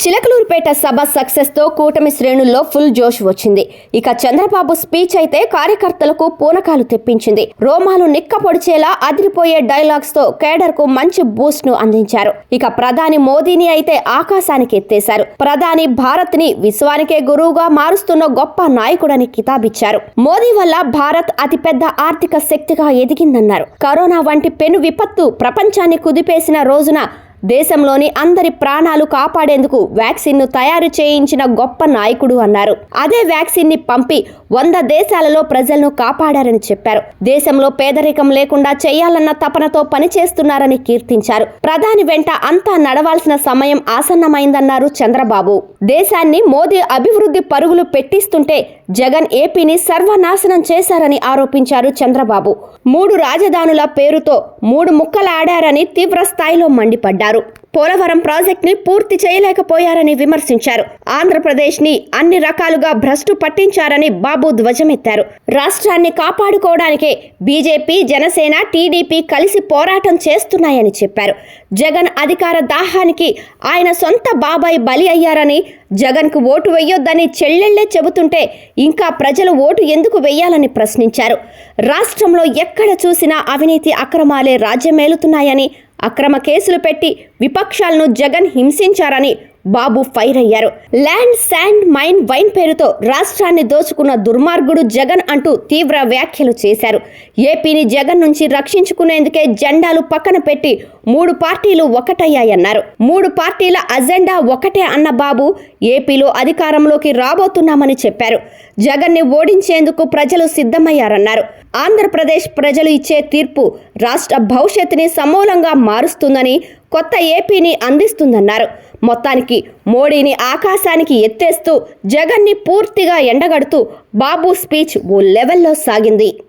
చిలకలూరుపేట సభ సక్సెస్తో కూటమి శ్రేణుల్లో ఫుల్ జోష్ వచ్చింది. ఇక చంద్రబాబు స్పీచ్ అయితే కార్యకర్తలకు పూనకాలు తెప్పించింది. రోమాలు నిక్క పొడిచేలా అదిరిపోయే డైలాగ్స్తో కేడర్కు మంచి బూస్ట్ను అందించారు. ఇక ప్రధాని మోదీని అయితే ఆకాశానికి ఎత్తేశారు. ప్రధాని భారత్ని విశ్వానికే గురువుగా మారుస్తున్న గొప్ప నాయకుడని కితాబిచ్చారు. మోదీ వల్ల భారత్ అతిపెద్ద ఆర్థిక శక్తిగా ఎదిగిందన్నారు. కరోనా వంటి పెను విపత్తు ప్రపంచాన్ని కుదిపేసిన రోజున దేశంలోని అందరి ప్రాణాలు కాపాడేందుకు వ్యాక్సిన్ను తయారు చేయించిన గొప్ప నాయకుడు అన్నారు. అదే వ్యాక్సిన్ని పంపి వంద దేశాలలో ప్రజలను కాపాడారని చెప్పారు. దేశంలో పేదరికం లేకుండా చేయాలన్న తపనతో పనిచేస్తున్నారని కీర్తించారు. ప్రధాని వెంట అంతా నడవాల్సిన సమయం ఆసన్నమైందన్నారు చంద్రబాబు. దేశాన్ని మోదీ అభివృద్ధి పరుగులు పెట్టిస్తుంటే జగన్ ఏపీని సర్వనాశనం చేశారని ఆరోపించారు చంద్రబాబు. మూడు రాజధానుల పేరుతో మూడు ముక్కలాడారని తీవ్రస్థాయిలో మండిపడ్డారు. పోలవరం ప్రాజెక్ట్ని పూర్తి చేయలేకపోయారని విమర్శించారు. ఆంధ్రప్రదేశ్ని అన్ని రకాలుగా భ్రష్టు పట్టించారని బాబు ధ్వజమెత్తారు. రాష్ట్రాన్ని కాపాడుకోవడానికే బీజేపీ జనసేన టీడీపీ కలిసి పోరాటం చేస్తున్నాయని చెప్పారు. జగన్ అధికార దాహానికి ఆయన సొంత బాబాయ్ బలి అయ్యారని జగన్కు ఓటు వేయొద్దని చెల్లెళ్ళే చెబుతుంటే ఇంకా ప్రజలు ఓటు ఎందుకు వెయ్యాలని ప్రశ్నించారు. రాష్ట్రంలో ఎక్కడ చూసినా అవినీతి అక్రమాలే రాజ్యమేలుతున్నాయని అక్రమ కేసులు పెట్టి విపక్షాలను జగన్ హింసించారని బాబు ఫైర్ అయ్యారు. ల్యాండ్ శాండ్ మైన్ వైన్ పేరుతో రాష్ట్రాన్ని దోచుకున్న దుర్మార్గుడు జగన్ అంటూ తీవ్ర వ్యాఖ్యలు చేశారు. ఏపీని జగన్ నుంచి రక్షించుకునేందుకే జెండాలు పక్కన పెట్టి మూడు పార్టీలు ఒకటయ్యాయన్నారు. మూడు పార్టీల అజెండా ఒకటే అన్న బాబు ఏపీలో అధికారంలోకి రాబోతున్నామని చెప్పారు. జగన్ని ఓడించేందుకు ప్రజలు సిద్ధమయ్యారన్నారు. ఆంధ్రప్రదేశ్ ప్రజలు ఇచ్చే తీర్పు రాష్ట్ర భవిష్యత్తుని సమూలంగా మారుస్తుందని కొత్త ఏపీని అందిస్తుందన్నారు. మొత్తానికి మోడీని ఆకాశానికి ఎత్తేస్తూ జగన్ని పూర్తిగా ఎండగడుతూ బాబు స్పీచ్ ఓ లెవెల్లో సాగింది.